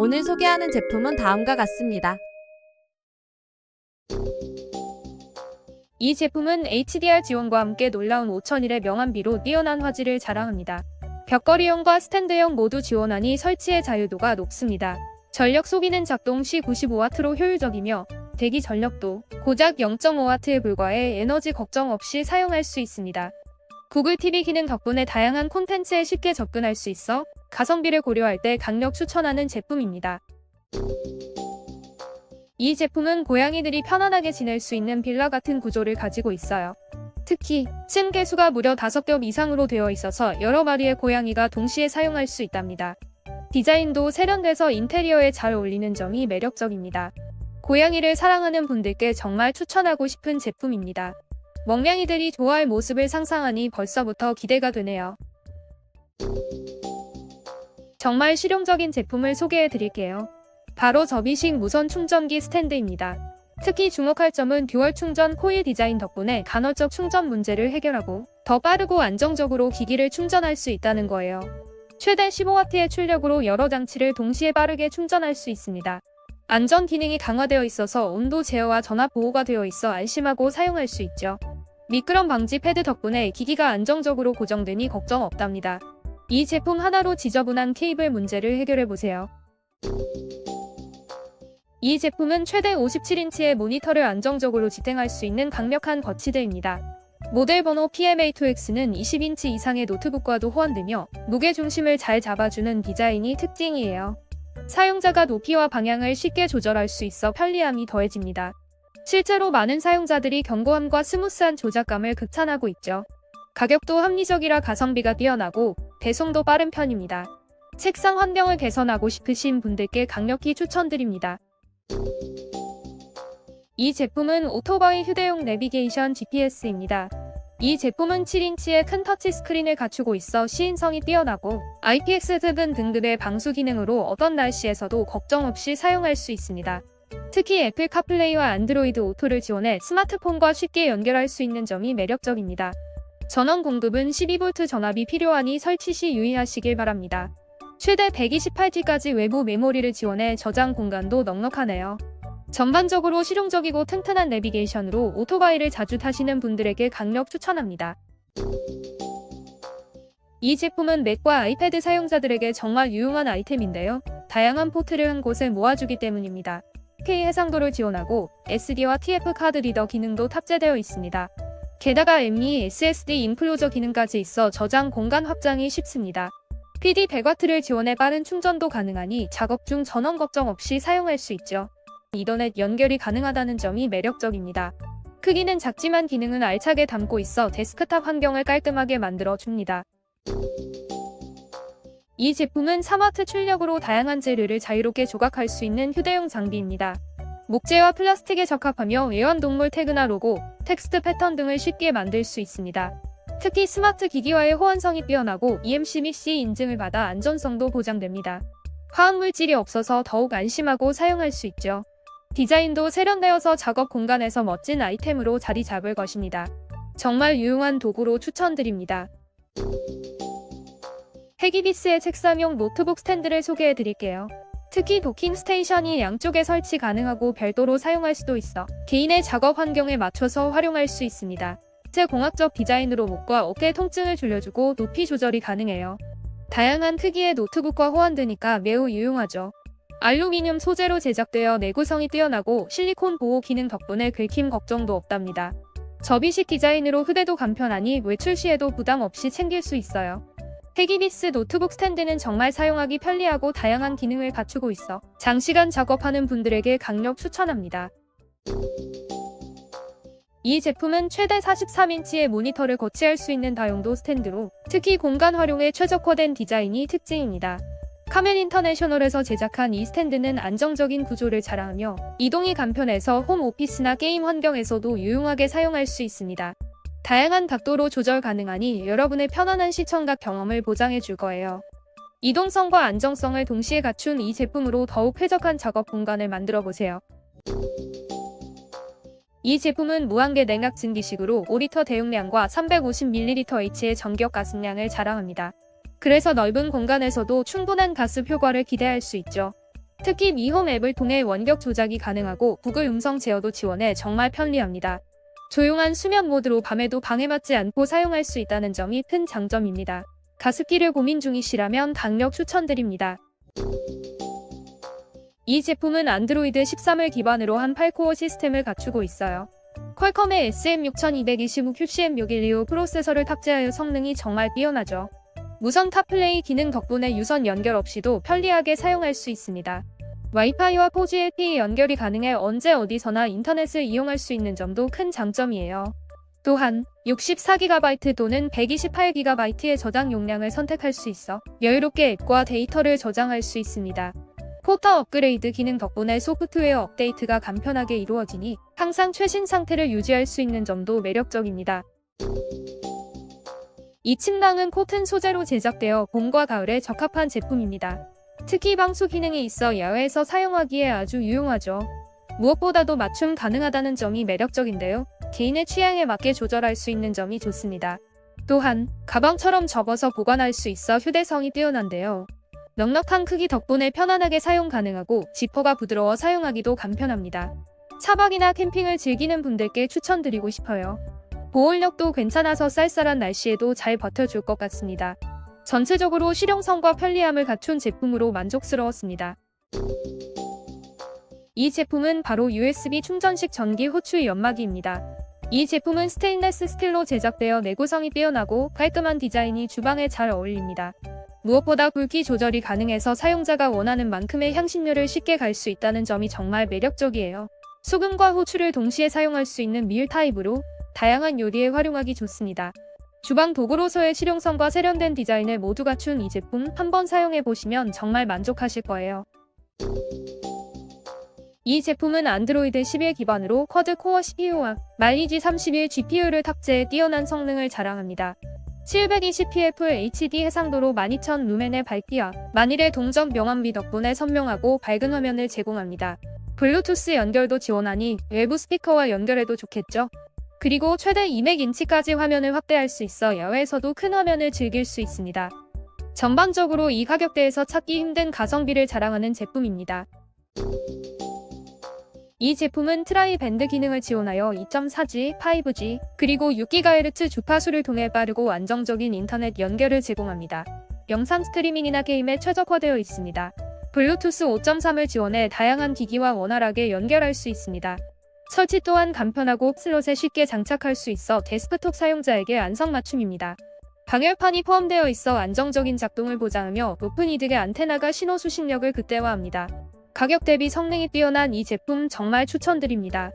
오늘 소개하는 제품은 다음과 같습니다. 이 제품은 HDR 지원과 함께 놀라운 5001의 명암비로 뛰어난 화질을 자랑합니다. 벽걸이용과 스탠드용 모두 지원하니 설치의 자유도가 높습니다. 전력 소비는 작동 시 95W로 효율적이며 대기 전력도 고작 0.5W에 불과해 에너지 걱정 없이 사용할 수 있습니다. 구글 TV 기능 덕분에 다양한 콘텐츠에 쉽게 접근할 수 있어 가성비를 고려할 때 강력 추천하는 제품입니다. 이 제품은 고양이들이 편안하게 지낼 수 있는 빌라 같은 구조를 가지고 있어요. 특히 층 개수가 무려 5겹 이상으로 되어 있어서 여러 마리의 고양이가 동시에 사용할 수 있답니다. 디자인도 세련돼서 인테리어에 잘 어울리는 점이 매력적입니다. 고양이를 사랑하는 분들께 정말 추천하고 싶은 제품입니다. 멍냥이들이 좋아할 모습을 상상하니 벌써부터 기대가 되네요. 정말 실용적인 제품을 소개해 드릴게요. 바로 접이식 무선 충전기 스탠드입니다. 특히 주목할 점은 듀얼 충전 코일 디자인 덕분에 간헐적 충전 문제를 해결하고 더 빠르고 안정적으로 기기를 충전할 수 있다는 거예요. 최대 15W의 출력으로 여러 장치를 동시에 빠르게 충전할 수 있습니다. 안전 기능이 강화되어 있어서 온도 제어와 전압 보호가 되어 있어 안심하고 사용할 수 있죠. 미끄럼 방지 패드 덕분에 기기가 안정적으로 고정되니 걱정 없답니다. 이 제품 하나로 지저분한 케이블 문제를 해결해 보세요. 이 제품은 최대 57인치의 모니터를 안정적으로 지탱할 수 있는 강력한 거치대입니다. 모델 번호 PMA2X는 20인치 이상의 노트북과도 호환되며 무게 중심을 잘 잡아주는 디자인이 특징이에요. 사용자가 높이와 방향을 쉽게 조절할 수 있어 편리함이 더해집니다. 실제로 많은 사용자들이 견고함과 스무스한 조작감을 극찬하고 있죠. 가격도 합리적이라 가성비가 뛰어나고 배송도 빠른 편입니다. 책상 환경을 개선하고 싶으신 분들께 강력히 추천드립니다. 이 제품은 오토바이 휴대용 내비게이션 GPS입니다. 이 제품은 7인치의 큰 터치 스크린을 갖추고 있어 시인성이 뛰어나고 IPX7 등급의 방수 기능으로 어떤 날씨에서도 걱정 없이 사용할 수 있습니다. 특히 애플 카플레이와 안드로이드 오토를 지원해 스마트폰과 쉽게 연결할 수 있는 점이 매력적입니다. 전원 공급은 12V 전압이 필요하니 설치 시 유의하시길 바랍니다. 최대 128G까지 외부 메모리를 지원해 저장 공간도 넉넉하네요. 전반적으로 실용적이고 튼튼한 내비게이션으로 오토바이를 자주 타시는 분들에게 강력 추천합니다. 이 제품은 맥과 아이패드 사용자들에게 정말 유용한 아이템인데요. 다양한 포트를 한 곳에 모아주기 때문입니다. K 해상도를 지원하고 SD와 TF 카드 리더 기능도 탑재되어 있습니다. 게다가 M2 SSD 인플로저 기능까지 있어 저장 공간 확장이 쉽습니다. PD 100W를 지원해 빠른 충전도 가능하니 작업 중 전원 걱정 없이 사용할 수 있죠. 이더넷 연결이 가능하다는 점이 매력적입니다. 크기는 작지만 기능은 알차게 담고 있어 데스크탑 환경을 깔끔하게 만들어 줍니다. 이 제품은 3W 출력으로 다양한 재료를 자유롭게 조각할 수 있는 휴대용 장비입니다. 목재와 플라스틱에 적합하며 애완동물 태그나 로고, 텍스트 패턴 등을 쉽게 만들 수 있습니다. 특히 스마트 기기와의 호환성이 뛰어나고 EMC 및 C 인증을 받아 안전성도 보장됩니다. 화학물질이 없어서 더욱 안심하고 사용할 수 있죠. 디자인도 세련되어서 작업 공간에서 멋진 아이템으로 자리 잡을 것입니다. 정말 유용한 도구로 추천드립니다. 헤기비스의 책상용 노트북 스탠드를 소개해 드릴게요. 특히 도킹 스테이션이 양쪽에 설치 가능하고 별도로 사용할 수도 있어 개인의 작업 환경에 맞춰서 활용할 수 있습니다. 제 공학적 디자인으로 목과 어깨 통증을 줄여주고 높이 조절이 가능해요. 다양한 크기의 노트북과 호환되니까 매우 유용하죠. 알루미늄 소재로 제작되어 내구성이 뛰어나고 실리콘 보호 기능 덕분에 긁힘 걱정도 없답니다. 접이식 디자인으로 휴대도 간편하니 외출 시에도 부담 없이 챙길 수 있어요. 헤기비스 노트북 스탠드는 정말 사용하기 편리하고 다양한 기능을 갖추고 있어 장시간 작업하는 분들에게 강력 추천합니다. 이 제품은 최대 43인치의 모니터를 거치할 수 있는 다용도 스탠드로 특히 공간 활용에 최적화된 디자인이 특징입니다. 카멜 인터내셔널에서 제작한 이 스탠드는 안정적인 구조를 자랑하며 이동이 간편해서 홈 오피스나 게임 환경에서도 유용하게 사용할 수 있습니다. 다양한 각도로 조절 가능하니 여러분의 편안한 시청각 경험을 보장해 줄 거예요. 이동성과 안정성을 동시에 갖춘 이 제품으로 더욱 쾌적한 작업 공간을 만들어 보세요. 이 제품은 무한계 냉각 증기식으로 5리터 대용량과 350mlH의 전격 가습량을 자랑합니다. 그래서 넓은 공간에서도 충분한 가습 효과를 기대할 수 있죠. 특히 미홈 앱을 통해 원격 조작이 가능하고 구글 음성 제어도 지원해 정말 편리합니다. 조용한 수면 모드로 밤에도 방해받지 않고 사용할 수 있다는 점이 큰 장점입니다. 가습기를 고민 중이시라면 강력 추천드립니다. 이 제품은 안드로이드 13을 기반으로 한 8코어 시스템을 갖추고 있어요. 퀄컴의 SM6225 QCM612 프로세서를 탑재하여 성능이 정말 뛰어나죠. 무선 카플레이 기능 덕분에 유선 연결 없이도 편리하게 사용할 수 있습니다. 와이파이와 4G LTE 연결이 가능해 언제 어디서나 인터넷을 이용할 수 있는 점도 큰 장점이에요. 또한 64GB 또는 128GB의 저장 용량을 선택할 수 있어 여유롭게 앱과 데이터를 저장할 수 있습니다. 포터 업그레이드 기능 덕분에 소프트웨어 업데이트가 간편하게 이루어지니 항상 최신 상태를 유지할 수 있는 점도 매력적입니다. 이 침낭은 코튼 소재로 제작되어 봄과 가을에 적합한 제품입니다. 특히 방수 기능이 있어 야외에서 사용하기에 아주 유용하죠. 무엇보다도 맞춤 가능하다는 점이 매력적인데요. 개인의 취향에 맞게 조절할 수 있는 점이 좋습니다. 또한 가방처럼 접어서 보관할 수 있어 휴대성이 뛰어난데요. 넉넉한 크기 덕분에 편안하게 사용 가능하고 지퍼가 부드러워 사용하기도 간편합니다. 차박이나 캠핑을 즐기는 분들께 추천드리고 싶어요. 보온력도 괜찮아서 쌀쌀한 날씨에도 잘 버텨줄 것 같습니다. 전체적으로 실용성과 편리함을 갖춘 제품으로 만족스러웠습니다. 이 제품은 바로 USB 충전식 전기 호출 연마기입니다. 이 제품은 스테인레스 스틸로 제작되어 내구성이 뛰어나고 깔끔한 디자인이 주방에 잘 어울립니다. 무엇보다 굵기 조절이 가능해서 사용자가 원하는 만큼의 향신료를 쉽게 갈 수 있다는 점이 정말 매력적이에요. 소금과 후추를 동시에 사용할 수 있는 밀 타입으로 다양한 요리에 활용하기 좋습니다. 주방 도구로서의 실용성과 세련된 디자인을 모두 갖춘 이 제품 한번 사용해 보시면 정말 만족하실 거예요. 이 제품은 안드로이드 11 기반으로 쿼드 코어 CPU와 말리지 31 GPU를 탑재해 뛰어난 성능을 자랑합니다. 720pf HD 해상도로 12000 루멘의 밝기와 만일의 동적 명암비 덕분에 선명하고 밝은 화면을 제공합니다. 블루투스 연결도 지원하니 외부 스피커와 연결해도 좋겠죠? 그리고 최대 200인치까지 화면을 확대할 수 있어 야외에서도 큰 화면을 즐길 수 있습니다. 전반적으로 이 가격대에서 찾기 힘든 가성비를 자랑하는 제품입니다. 이 제품은 트라이 밴드 기능을 지원하여 2.4G, 5G, 그리고 6GHz 주파수를 통해 빠르고 안정적인 인터넷 연결을 제공합니다. 영상 스트리밍이나 게임에 최적화되어 있습니다. 블루투스 5.3을 지원해 다양한 기기와 원활하게 연결할 수 있습니다. 설치 또한 간편하고 슬롯에 쉽게 장착할 수 있어 데스크톱 사용자에게 안성맞춤입니다. 방열판이 포함되어 있어 안정적인 작동을 보장하며 높은 이득의 안테나가 신호 수신력을 극대화합니다. 가격 대비 성능이 뛰어난 이 제품 정말 추천드립니다.